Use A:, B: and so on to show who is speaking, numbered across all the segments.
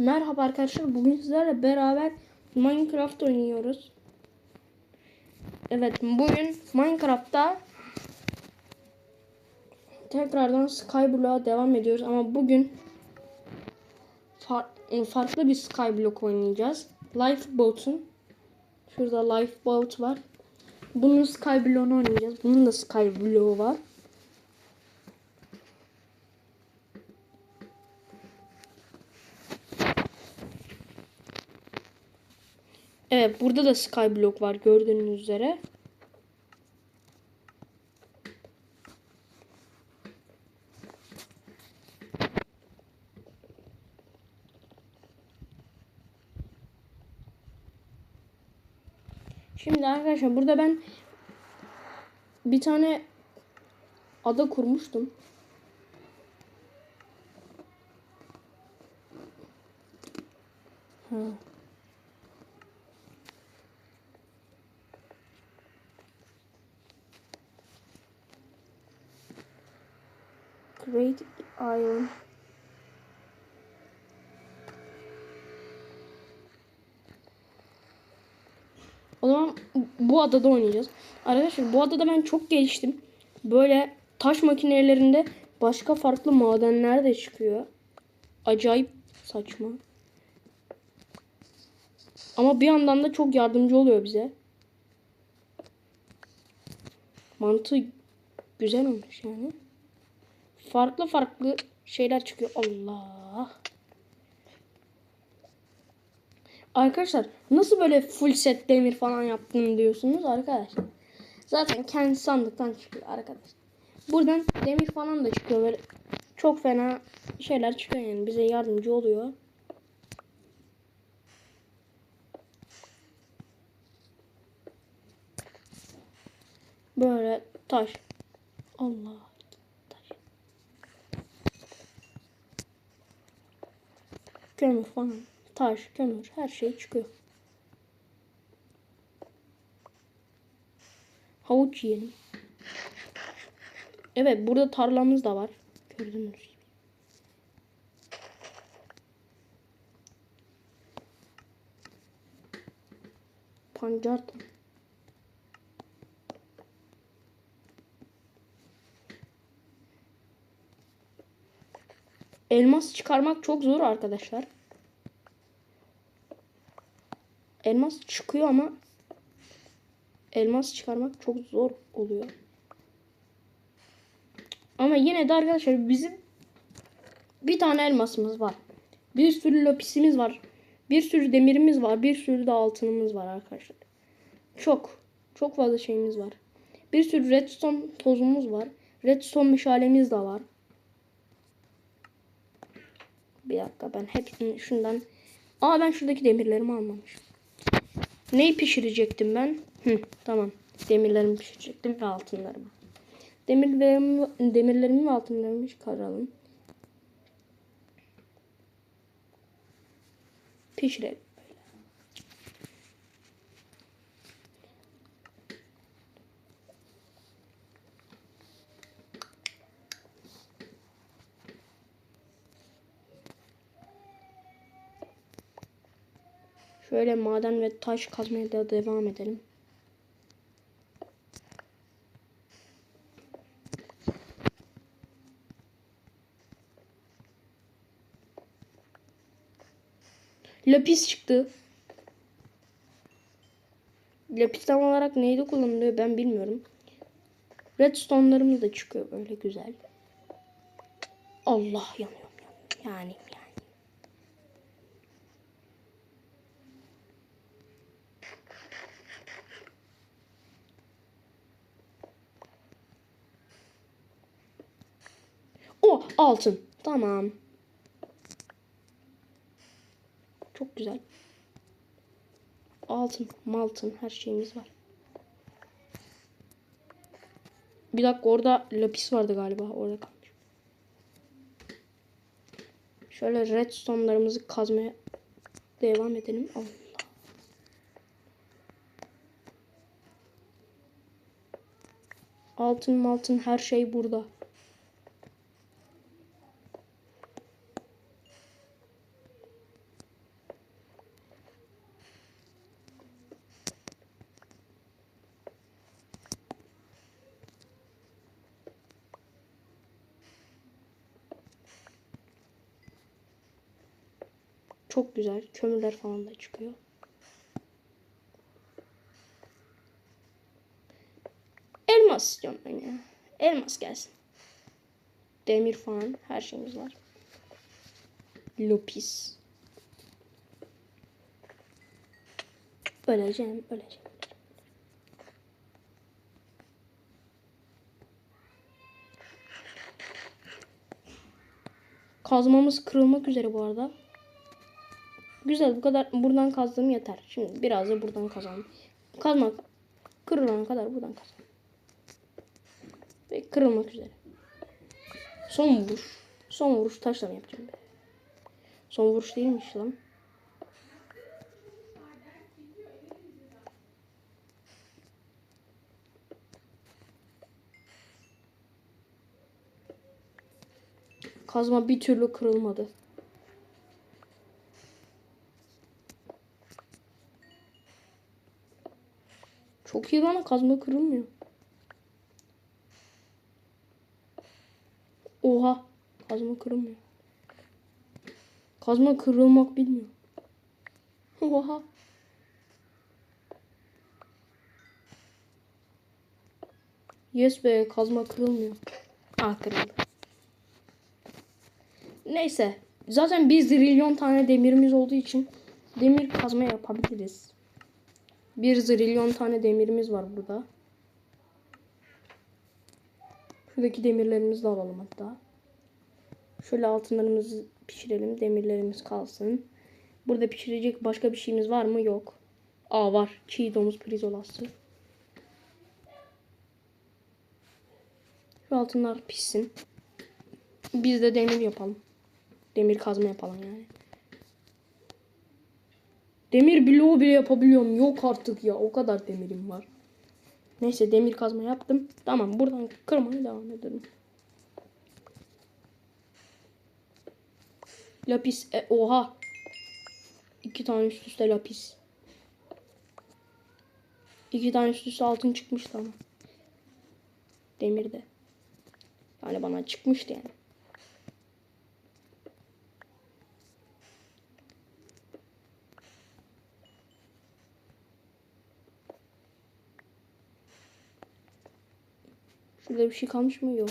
A: Merhaba arkadaşlar. Bugün sizlerle beraber Minecraft oynuyoruz. Evet, bugün Minecraft'ta tekrardan Skyblock'a devam ediyoruz ama bugün far- farklı bir Skyblock oynayacağız. Lifeboat'un şurada Lifeboat var. Bunun Skyblock'unu oynayacağız. Bunun da Skyblock'u var. Evet burada da skyblock var gördüğünüz üzere. Şimdi arkadaşlar burada ben bir tane ada kurmuştum. Ha. Iron. O zaman bu adada oynayacağız. Arkadaşlar bu adada ben çok geliştim. Böyle taş makinelerinde başka farklı madenler de çıkıyor. Acayip saçma. Ama bir yandan da çok yardımcı oluyor bize. Mantığı güzel olmuş yani farklı farklı şeyler çıkıyor. Allah. Arkadaşlar nasıl böyle full set demir falan yaptın diyorsunuz arkadaşlar. Zaten kendi sandıktan çıkıyor arkadaşlar. Buradan demir falan da çıkıyor böyle çok fena şeyler çıkıyor yani bize yardımcı oluyor. Böyle taş. Allah. Kömür falan. Taş, kömür her şey çıkıyor. Havuç yiyelim. Evet burada tarlamız da var. Gördüğünüz gibi. Pancar da. Elmas çıkarmak çok zor arkadaşlar. Elmas çıkıyor ama elmas çıkarmak çok zor oluyor. Ama yine de arkadaşlar bizim bir tane elmasımız var. Bir sürü lapisimiz var. Bir sürü demirimiz var. Bir sürü de altınımız var arkadaşlar. Çok. Çok fazla şeyimiz var. Bir sürü redstone tozumuz var. Redstone meşalemiz de var. Bir dakika ben hepsini şundan... Aa ben şuradaki demirlerimi almamışım. Neyi pişirecektim ben? Hı, tamam. Demirlerimi pişirecektim ve altınlarımı. Demirlerimi, demirlerimi ve altınlarımı çıkaralım. Pişirelim. Şöyle maden ve taş kazmaya da devam edelim. Lapis çıktı. Lapis tam olarak neyde kullanılıyor ben bilmiyorum. Redstone'larımız da çıkıyor böyle güzel. Allah yanıyorum yani. Yani Altın. Tamam. Çok güzel. Altın, maltın her şeyimiz var. Bir dakika orada lapis vardı galiba. Orada kalmış. Şöyle redstone'larımızı kazmaya devam edelim. Allah. Altın maltın her şey burada. Çok güzel. Kömürler falan da çıkıyor. Elmas istiyorum ben ya. Elmas gelsin. Demir falan her şeyimiz var. Lupis. Öleceğim, öleceğim. Kazmamız kırılmak üzere bu arada. Güzel bu kadar buradan kazdığım yeter. Şimdi biraz da buradan kazalım. Kazmak kırılana kadar buradan kazalım. Ve kırılmak üzere. Son vuruş. Son vuruş taşla mı yapacağım? Son vuruş değilmiş lan. Kazma bir türlü kırılmadı. İyi bana kazma kırılmıyor. Oha. Kazma kırılmıyor. Kazma kırılmak bilmiyor. Oha. Yes be kazma kırılmıyor. Ah kırıldı. Neyse. Zaten bir zilyon tane demirimiz olduğu için demir kazma yapabiliriz. Bir zilyon tane demirimiz var burada. Şuradaki demirlerimizi de alalım hatta. Şöyle altınlarımızı pişirelim. Demirlerimiz kalsın. Burada pişirecek başka bir şeyimiz var mı? Yok. Aa var. Çiğ domuz prizolası. Şu altınlar pişsin. Biz de demir yapalım. Demir kazma yapalım yani. Demir bloğu bile yapabiliyorum. Yok artık ya. O kadar demirim var. Neyse demir kazma yaptım. Tamam buradan kırmaya devam edelim. Lapis. E, oha. İki tane üst üste lapis. İki tane üst üste altın çıkmıştı ama. Demirde. Yani bana çıkmıştı yani. Şurada bir şey kalmış mı? Yok.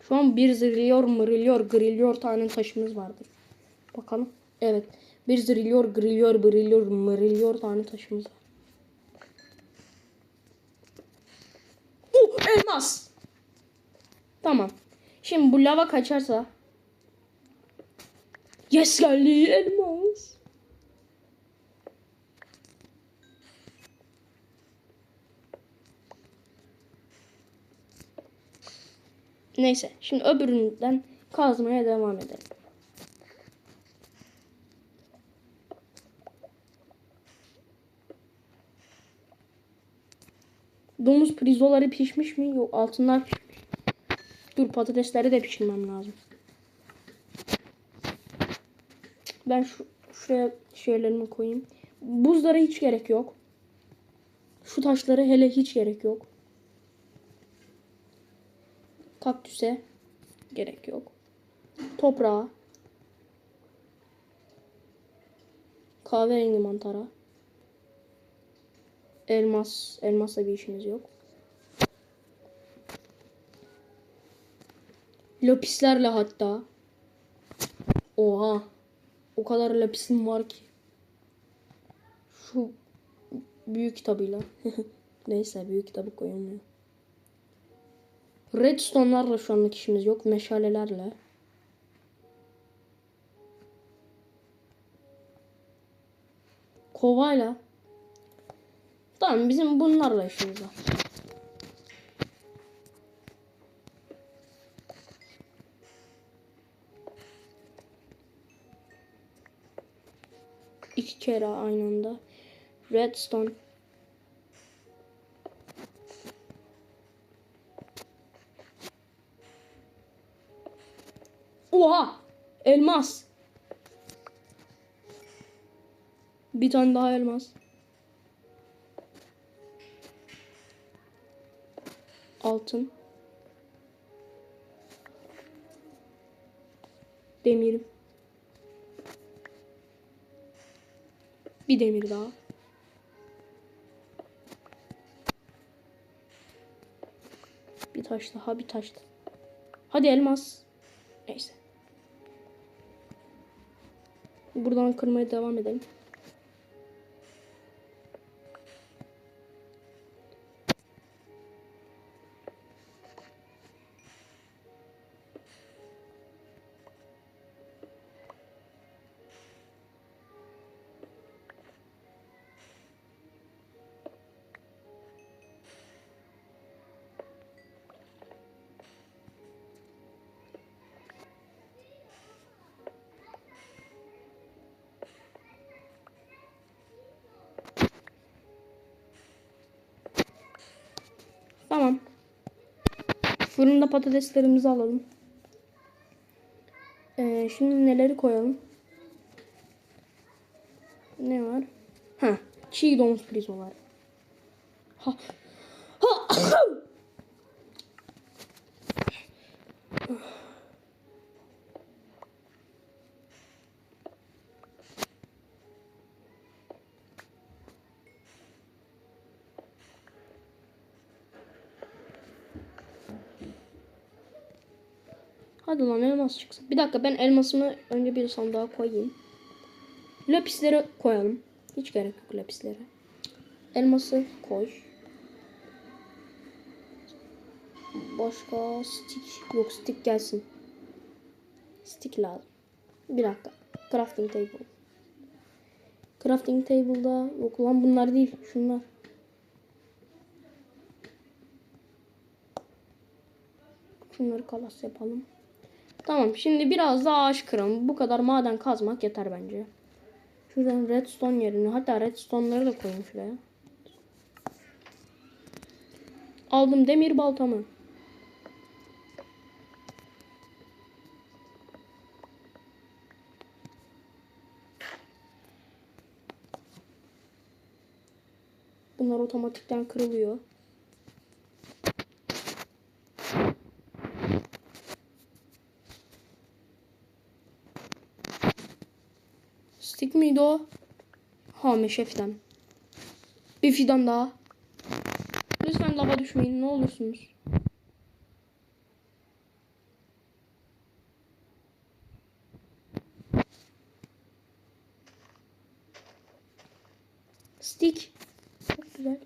A: Şu an bir zırlıyor, mırılıyor, grilyor tane taşımız vardır. Bakalım. Evet. Bir zırlıyor, grilyor, bırılıyor, mırılıyor tane taşımız var. Uh, elmas. Tamam. Şimdi bu lava kaçarsa Yes geldi elmas. Neyse şimdi öbüründen kazmaya devam edelim. Domuz prizoları pişmiş mi? Yok altınlar pişmiş. Dur patatesleri de pişirmem lazım. Ben şu şuraya şeylerimi koyayım. Buzlara hiç gerek yok. Şu taşları hele hiç gerek yok. Kaktüse gerek yok. Toprağa. Kahverengi mantara. Elmas. Elmasla bir işimiz yok. Lapislerle hatta. Oha. O kadar lapisim var ki. Şu büyük kitabıyla. Neyse büyük kitabı koyulmuyor. Redstone'larla şu anlık işimiz yok. Meşalelerle. Kovayla. Tamam bizim bunlarla işimiz var. Kere aynı anda. Redstone. Oha! Elmas. Bir tane daha elmas. Altın. Demir. Bir demir daha. Bir taş daha, bir taş daha. Hadi elmas. Neyse. Buradan kırmaya devam edelim. Fırında patateslerimizi alalım. Ee, şimdi neleri koyalım? Ne var? Ha, çiğ domuz prizo var. Ha. Ha. Lan elmas çıksın. Bir dakika ben elmasımı önce bir sandığa koyayım. Lapisleri koyalım. Hiç gerek yok lapislere. Elması koy. Başka stick yok stick gelsin. Stick lazım. Bir dakika. Crafting table. Crafting table'da yok lan bunlar değil. Şunlar. Şunları kalas yapalım. Tamam şimdi biraz daha ağaç kıralım. Bu kadar maden kazmak yeter bence. Şuradan redstone yerine hatta redstone'ları da koyayım şuraya. Aldım demir baltamı. Bunlar otomatikten kırılıyor. Stick miydi o? Ha meşe fidan. Bir fidan daha. Lütfen lava düşmeyin ne olursunuz. Stick. Çok güzel.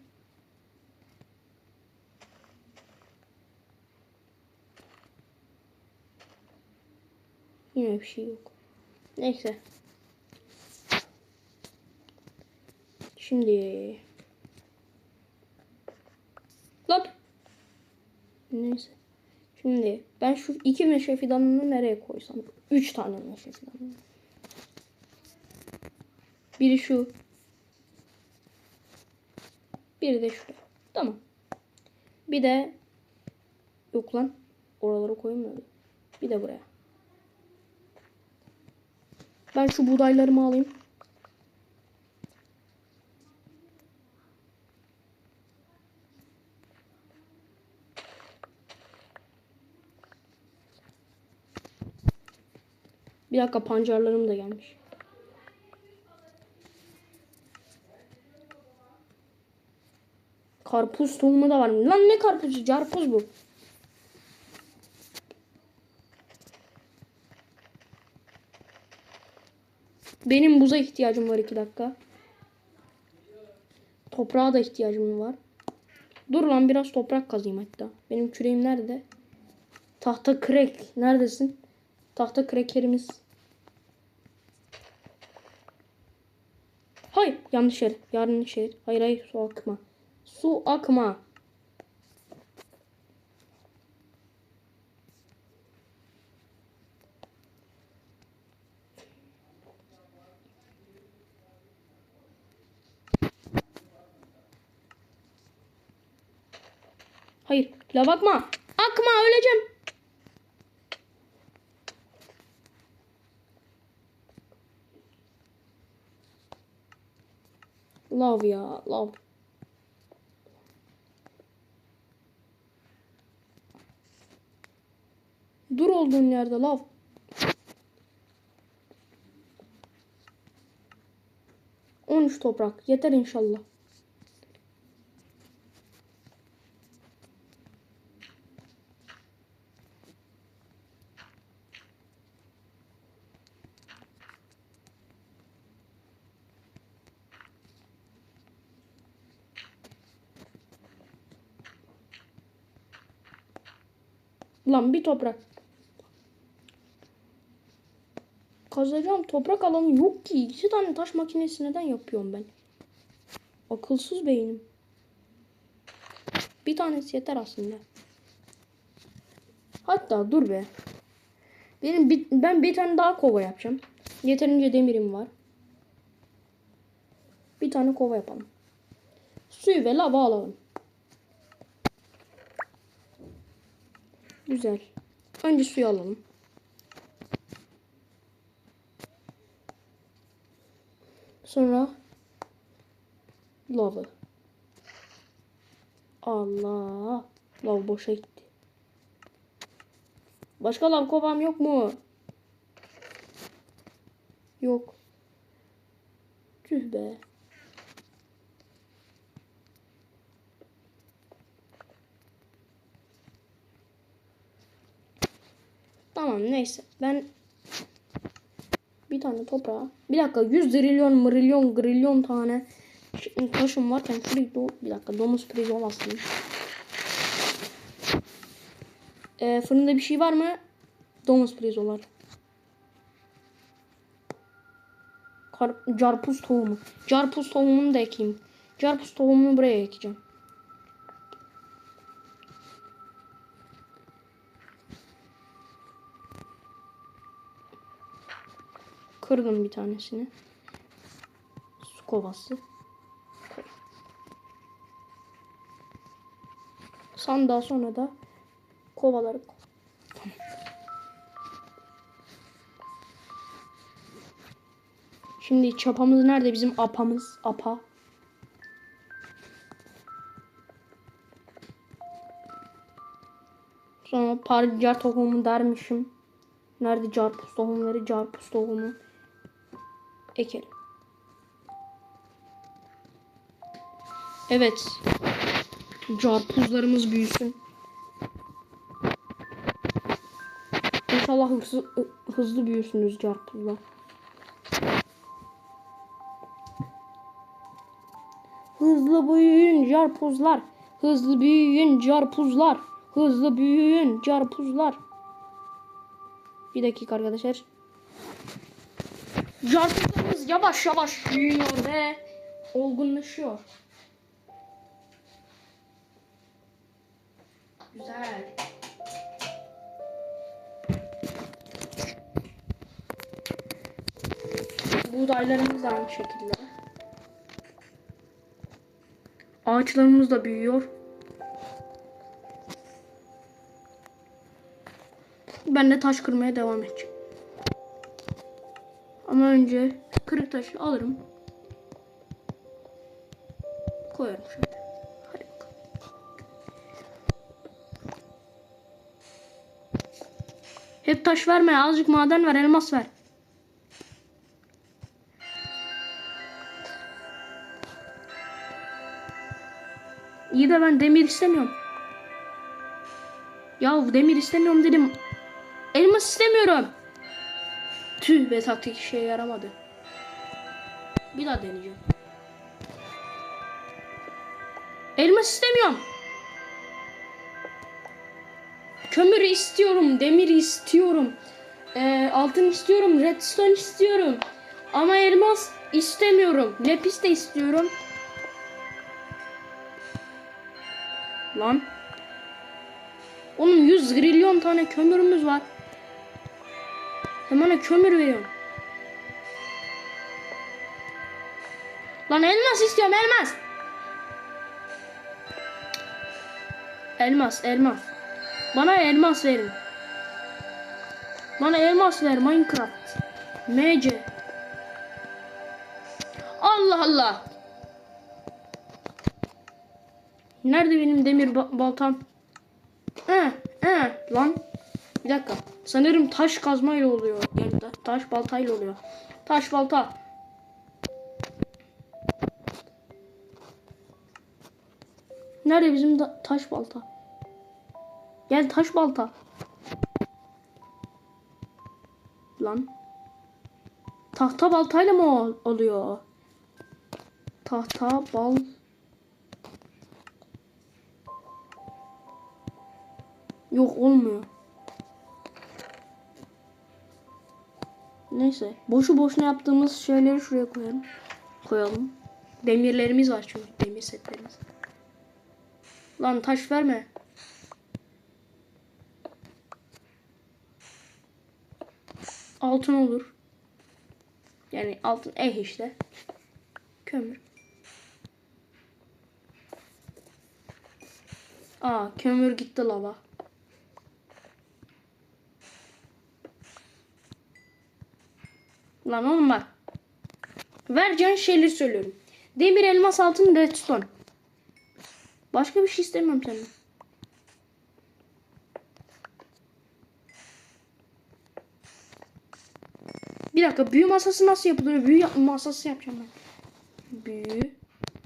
A: Yine bir şey yok. Neyse. Şimdi. Lan. Neyse. Şimdi ben şu iki meşe fidanını nereye koysam? Üç tane meşe fidanını. Biri şu. Biri de şuraya. Tamam. Bir de yok lan. Oralara koymuyorum. Bir de buraya. Ben şu buğdaylarımı alayım. Bir dakika pancarlarım da gelmiş. Karpuz tohumu da var mı? Lan ne karpuzu? Carpuz bu. Benim buza ihtiyacım var iki dakika. Toprağa da ihtiyacım var. Dur lan biraz toprak kazayım hatta. Benim küreğim nerede? Tahta krek. Neredesin? Tahta krekerimiz. Hayır yanlış yer. Yanlış yer. Hayır hayır su akma. Su akma. Hayır. Lav akma. Akma öleceğim. Love ya. Love. Dur olduğun yerde lav. On üç toprak. Yeter inşallah. Lan bir toprak. Kazacağım toprak alanı yok ki. İki tane taş makinesi neden yapıyorum ben? Akılsız beynim. Bir tanesi yeter aslında. Hatta dur be. Benim bir, ben bir tane daha kova yapacağım. Yeterince demirim var. Bir tane kova yapalım. Suyu ve lava alalım. Güzel. Önce suyu alalım. Sonra lavı. Allah. Lav boşa gitti. Başka lav kovam yok mu? Yok. Tüh be. Tamam neyse. Ben bir tane toprağa. Bir dakika 100 trilyon mrilyon grilyon tane taşım varken şurayı do bir dakika domuz priz olmasın. Ee, fırında bir şey var mı? Domuz priz olar. Kar carpuz tohumu. Carpuz tohumunu da ekeyim. Carpuz tohumunu buraya ekeceğim. Kırdım bir tanesini. Su kovası. Koy. Sandığa sonra da kovaları. Şimdi çapamız nerede? Bizim apamız. Apa. Sonra parcar tohumu dermişim. Nerede carpuz tohumları? Carpuz tohumu ekelim. Evet. Carpuzlarımız büyüsün. İnşallah hızlı, hızlı büyürsünüz carpuzlar. Hızlı büyüyün carpuzlar. Hızlı büyüyün carpuzlar. Hızlı büyüyün carpuzlar. Bir dakika arkadaşlar. Carpuzlarımız yavaş yavaş büyüyor ve olgunlaşıyor. Güzel. Buğdaylarımız da aynı şekilde. Ağaçlarımız da büyüyor. Ben de taş kırmaya devam edeceğim. Ama önce kırık taşı alırım. Koyarım şöyle. Hadi. Hep taş verme. Azıcık maden ver. Elmas ver. İyi de ben demir istemiyorum. Ya demir istemiyorum dedim. Elmas istemiyorum. Tüh be taktik işe yaramadı. Bir daha deneyeceğim. Elmas istemiyorum. Kömür istiyorum, demir istiyorum. Ee, altın istiyorum, redstone istiyorum. Ama elmas istemiyorum. Lapis de istiyorum. Lan. Onun 100 trilyon tane kömürümüz var. Sen bana kömür veriyorsun. Lan elmas istiyorum elmas. Elmas elmas. Bana elmas verin. Bana elmas ver Minecraft. MC. Allah Allah. Nerede benim demir ba- baltam? Eh, eh, lan. Bir dakika. Sanırım taş kazmayla oluyor. Yani ta- taş baltayla oluyor. Taş balta. Nerede bizim taş balta? Gel taş balta. Lan. Tahta baltayla mı ol- oluyor? Tahta bal. Yok olmuyor. Neyse. Boşu boşuna yaptığımız şeyleri şuraya koyalım. Koyalım. Demirlerimiz var çünkü. Demir setlerimiz. Lan taş verme. Altın olur. Yani altın eh işte. Kömür. Aa kömür gitti lava. Lan oğlum bak. Vereceğin şeyleri söylüyorum. Demir, elmas, altın, redstone. Başka bir şey istemiyorum senden. Bir dakika büyü masası nasıl yapılıyor? Büyü masası yapacağım ben. Büyü.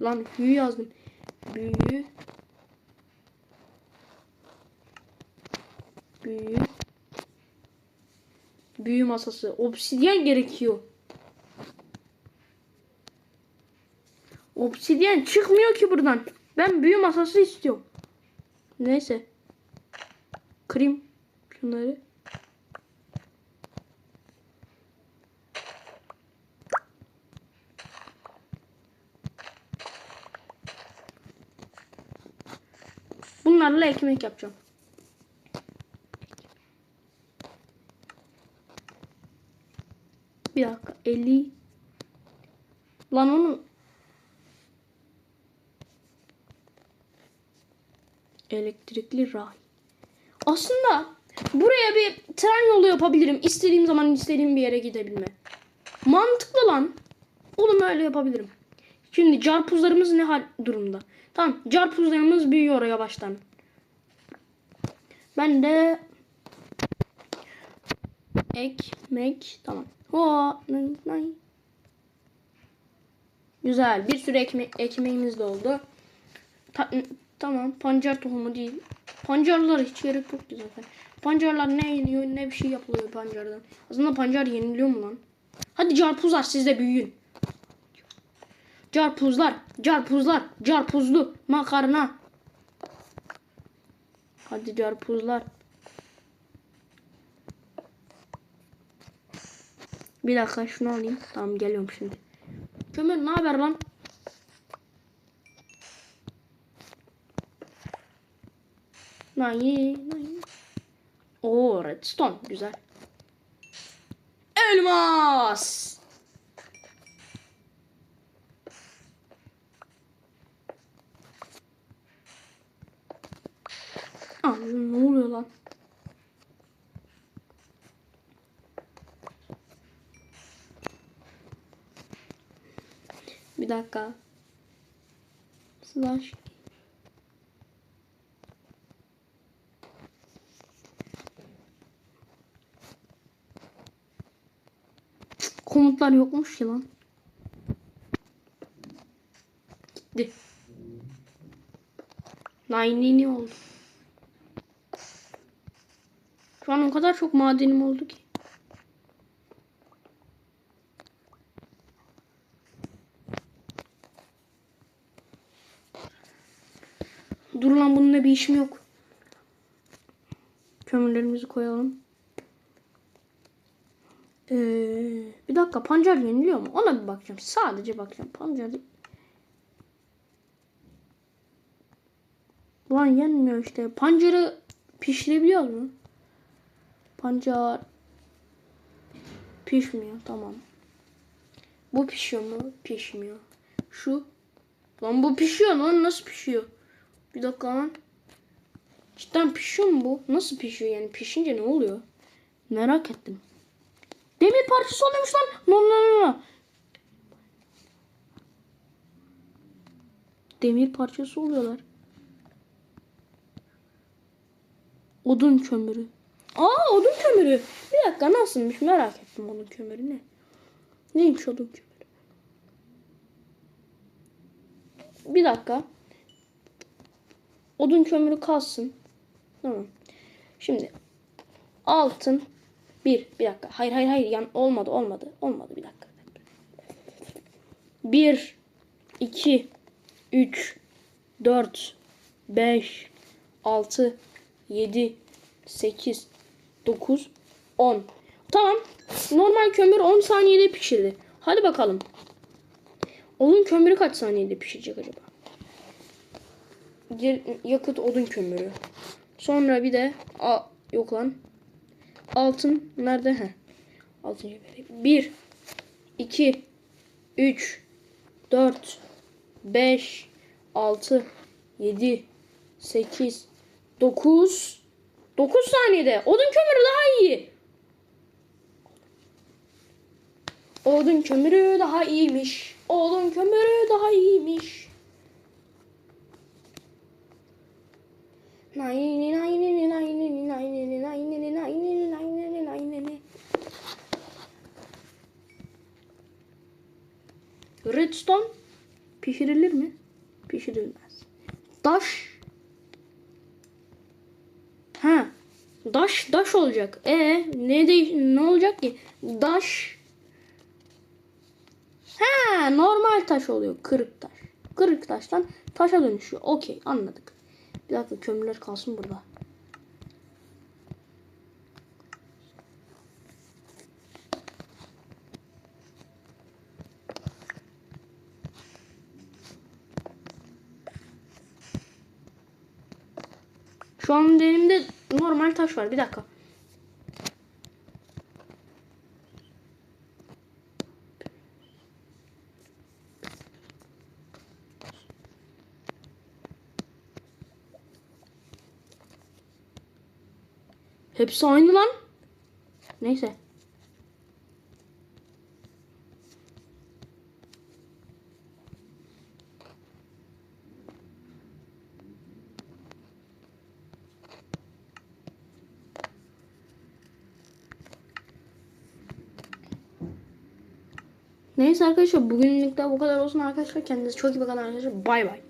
A: Lan büyü yazdım. Büyü. Büyü. Büyü masası. Obsidyen gerekiyor. Obsidyen çıkmıyor ki buradan. Ben büyü masası istiyorum. Neyse. Kırayım şunları. Bunlarla ekmek yapacağım. Bir dakika. 50 Lan onu elektrikli ray. Aslında buraya bir tren yolu yapabilirim. İstediğim zaman istediğim bir yere gidebilme. Mantıklı lan. Oğlum öyle yapabilirim. Şimdi carpuzlarımız ne hal durumda? Tamam carpuzlarımız büyüyor yavaştan. Ben de ekmek tamam. Ho, nay. Güzel. Bir sürü ekme ekmeğimiz de oldu. Ta- tamam. Pancar tohumu değil. Pancarlara hiç gerek yoktu zaten. Pancarlar ne yeniyor ne bir şey yapılıyor pancardan. Aslında pancar yeniliyor mu lan? Hadi carpuzlar siz de büyüyün. Carpuzlar, carpuzlar, carpuzlu makarna. Hadi carpuzlar. Bir dakika şunu alayım. Tamam geliyorum şimdi. Kömür ne haber lan? Nay, nay. Oo redstone güzel. Elmas. Aa, ne oluyor lan? Bir dakika. Slash. Komutlar yokmuş ya lan. Gitti. Nine ne oldu? Şu an o kadar çok madenim oldu ki. Dur lan bununla bir işim yok. Kömürlerimizi koyalım. Ee, bir dakika pancar yeniliyor mu? Ona bir bakacağım. Sadece bakacağım. Pancar Lan yenmiyor işte. Pancarı pişirebiliyor mu? Pancar pişmiyor. Tamam. Bu pişiyor mu? Pişmiyor. Şu. Lan bu pişiyor lan. Nasıl pişiyor? Bir dakika lan. Cidden pişiyor mu bu? Nasıl pişiyor yani? Pişince ne oluyor? Merak ettim. Demir parçası oluyormuş lan. No no no. Demir parçası oluyorlar. Odun kömürü. Aa odun kömürü. Bir dakika nasılmış merak ettim odun kömürü ne? Neymiş odun kömürü? Bir dakika. Odun kömürü kalsın. Tamam. Şimdi altın bir. Bir dakika. Hayır hayır hayır. Yan, olmadı olmadı. Olmadı bir dakika. Bir, iki, üç, dört, beş, altı, yedi, sekiz, dokuz, on. Tamam. Normal kömür 10 saniyede pişirdi. Hadi bakalım. Odun kömürü kaç saniyede pişecek acaba? Yakıt odun kömürü. Sonra bir de a, yok lan. Altın nerede? He. Altın cevheri. 1 2 3 4 5 6 7 8 9 9 saniyede. Odun kömürü daha iyi. Odun kömürü daha iyiymiş. Odun kömürü daha iyiymiş. Redstone pişirilir mi? Pişirilmez. Daş Ha. Daş daş olacak. E ne de ne olacak ki? Daş Ha normal taş oluyor. Kırık taş. Kırık taştan taşa dönüşüyor. Okey anladık. Bir dakika kömürler kalsın burada. Şu an elimde normal taş var. Bir dakika. Hepsi aynı lan. Neyse. Neyse arkadaşlar bugünlük de bu kadar olsun arkadaşlar. Kendinize çok iyi bakın arkadaşlar. Bay bay.